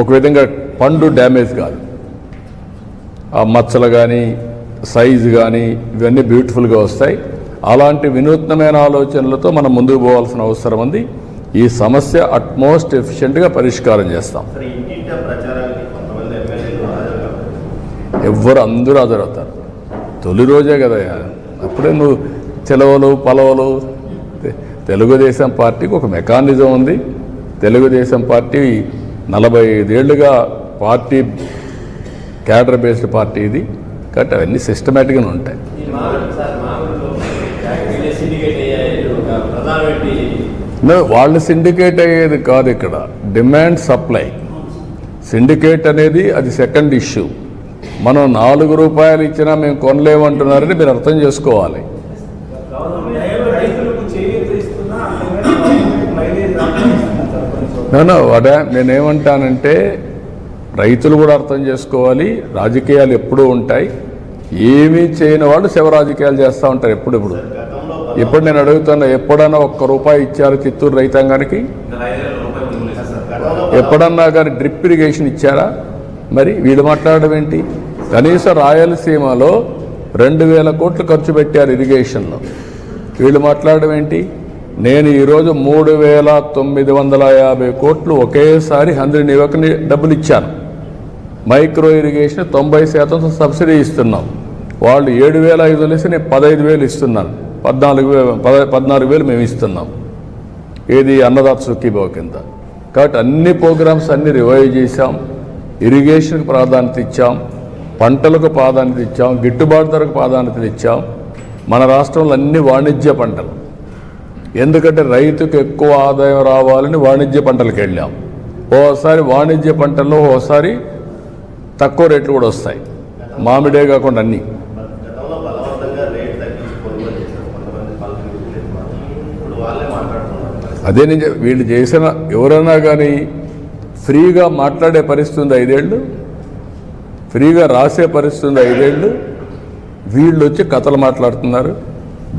ఒక విధంగా పండు డ్యామేజ్ కాదు. ఆ మచ్చలు కానీ సైజు కానీ ఇవన్నీ బ్యూటిఫుల్గా వస్తాయి. అలాంటి వినూత్నమైన ఆలోచనలతో మనం ముందుకు పోవాల్సిన అవసరం ఉంది. ఈ సమస్య అట్మోస్ట్ ఎఫిషియెంట్గా పరిష్కారం చేస్తాం. ఎవ్వరు అందరూ హాజరవుతారు. తొలి రోజే కదా అప్పుడే నువ్వు చెలవలు పలవలు తెలుగుదేశం పార్టీకి ఒక మెకానిజం ఉంది. తెలుగుదేశం పార్టీ నలభై ఐదేళ్ళుగా పార్టీ క్యాడర్ బేస్డ్ పార్టీ ఇది. కాబట్టి అవన్నీ సిస్టమేటిక్గా ఉంటాయి. వాళ్ళు సిండికేట్ అయ్యేది కాదు ఇక్కడ. డిమాండ్ సప్లై సిండికేట్ అనేది అది సెకండ్ ఇష్యూ మనం నాలుగు రూపాయలు ఇచ్చినా మేము కొనలేమంటున్నారని మీరు అర్థం చేసుకోవాలి. సార్ నేను వడా నేనేమంటానంటే రైతులు కూడా అర్థం చేసుకోవాలి రాజకీయాలు ఎప్పుడూ ఉంటాయి. ఏమీ చేయని వాళ్ళు శివ రాజకీయాలు చేస్తూ ఉంటారు ఎప్పుడెప్పుడు ఇప్పుడు. నేను అడుగుతున్నా ఎప్పుడన్నా ఒక్క రూపాయి ఇచ్చారు చిత్తూరు రైతాంగానికి? ఎప్పుడన్నా కానీ డ్రిప్ ఇరిగేషన్ ఇచ్చారా? మరి వీళ్ళు మాట్లాడడం ఏంటి? కనీసం రాయలసీమలో రెండు వేల కోట్లు ఖర్చు పెట్టారు ఇరిగేషన్లో. వీళ్ళు మాట్లాడడం ఏంటి? నేను ఈరోజు మూడు వేల తొమ్మిది వందల యాభై కోట్లు ఒకేసారి హండ్రెడ్ యువకుని డబ్బులు ఇచ్చాను. మైక్రో ఇరిగేషన్ తొంభై శాతం సబ్సిడీ ఇస్తున్నాం. వాళ్ళు ఏడు వేల ఐదు వందలు నేను పదహైదు వేలు ఇస్తున్నాను. పద్నాలుగు పద పద్నాలుగు వేలు మేము ఇస్తున్నాం. ఏది అన్నదాత సుఖీభావ కింద. కాబట్టి అన్ని ప్రోగ్రామ్స్ అన్ని రివైవ్ చేశాం. ఇరిగేషన్కి ప్రాధాన్యత ఇచ్చాం. పంటలకు ప్రాధాన్యత ఇచ్చాం. గిట్టుబాటు ధరకు ప్రాధాన్యత ఇచ్చాం. మన రాష్ట్రంలో అన్ని వాణిజ్య పంటలు. ఎందుకంటే రైతుకు ఎక్కువ ఆదాయం రావాలని వాణిజ్య పంటలకు వెళ్ళాం. ఓసారి వాణిజ్య పంటల్లో ఓసారి తక్కువ రేట్లు కూడా వస్తాయి. మామిడే కాకుండా అన్నీ. అదే నేను వీళ్ళు చేసిన ఎవరైనా కానీ ఫ్రీగా మాట్లాడే పరిస్థితి ఉంది ఐదేళ్ళు. ఫ్రీగా రాసే పరిస్థితి ఉంది ఐదేళ్ళు. వీళ్ళు వచ్చి కథలు మాట్లాడుతున్నారు.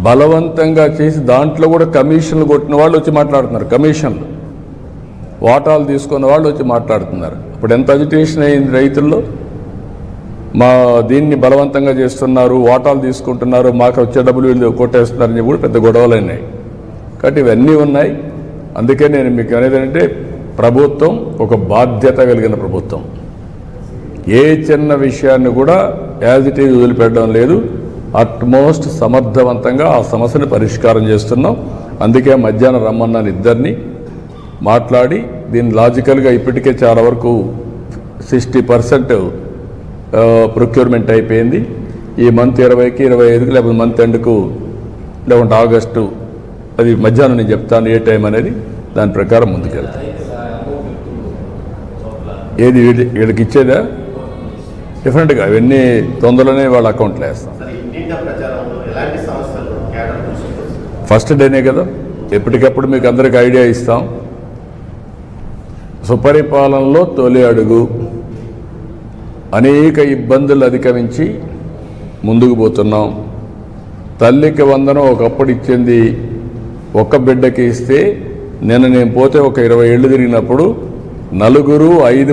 బలవంతంగా చేసి దాంట్లో కూడా కమిషన్లు కొట్టిన వాళ్ళు వచ్చి మాట్లాడుతున్నారు కమిషన్లు. వాటాలు తీసుకున్న వాళ్ళు వచ్చి మాట్లాడుతున్నారు. ఇప్పుడు ఎంత అజిటేషన్ అయింది రైతుల్లో? మా దీన్ని బలవంతంగా చేస్తున్నారు వాటాలు తీసుకుంటున్నారు మాకు వచ్చే డబ్బులు వీళ్ళు కొట్టేస్తున్నారని చెప్పి కూడా పెద్ద గొడవలు అయినాయి. కాబట్టి ఇవన్నీ ఉన్నాయి. అందుకే నేను మీకు అనేది అంటే ప్రభుత్వం ఒక బాధ్యత కలిగిన ప్రభుత్వం. ఏ చిన్న విషయాన్ని కూడా యాజ్ ఇట్ ఈజ్ వదిలిపెట్టడం లేదు. అట్మోస్ట్ సమర్థవంతంగా ఆ సమస్యను పరిష్కారం చేస్తున్నాం. అందుకే మధ్యాహ్నం రమ్మన్నాను ఇద్దరిని మాట్లాడి దీన్ని లాజికల్గా ఇప్పటికే చాలా వరకు సిక్స్టీ పర్సెంట్ ప్రొక్యూర్మెంట్ అయిపోయింది. ఈ మంత్ ఇరవైకి ఇరవై ఐదుకి లేకపోతే మంత్ ఎండ్కు లేకుంటే ఆగస్టు అది మధ్యాహ్నం నేను చెప్తాను ఏ టైం అనేది దాని ప్రకారం ముందుకెళ్తాను ఏది వీడి- వీళ్ళకి ఇచ్చేదా? డిఫరెంట్గా అవన్నీ తొందరలోనే వాళ్ళ అకౌంట్లో వేస్తాం. ఫస్ట్ డేనే కదా? ఎప్పటికప్పుడు మీకు అందరికి ఐడియా ఇస్తాం. సుపరిపాలనలో తొలి అడుగు. అనేక ఇబ్బందులు అధిగమించి ముందుకు పోతున్నాం. తల్లికి వందనం ఒకప్పుడు ఇచ్చింది ఒక్క బిడ్డకి ఇస్తే నిన్న నేను పోతే ఒక ఇరవై ఏళ్ళు తిరిగినప్పుడు నలుగురు ఐదు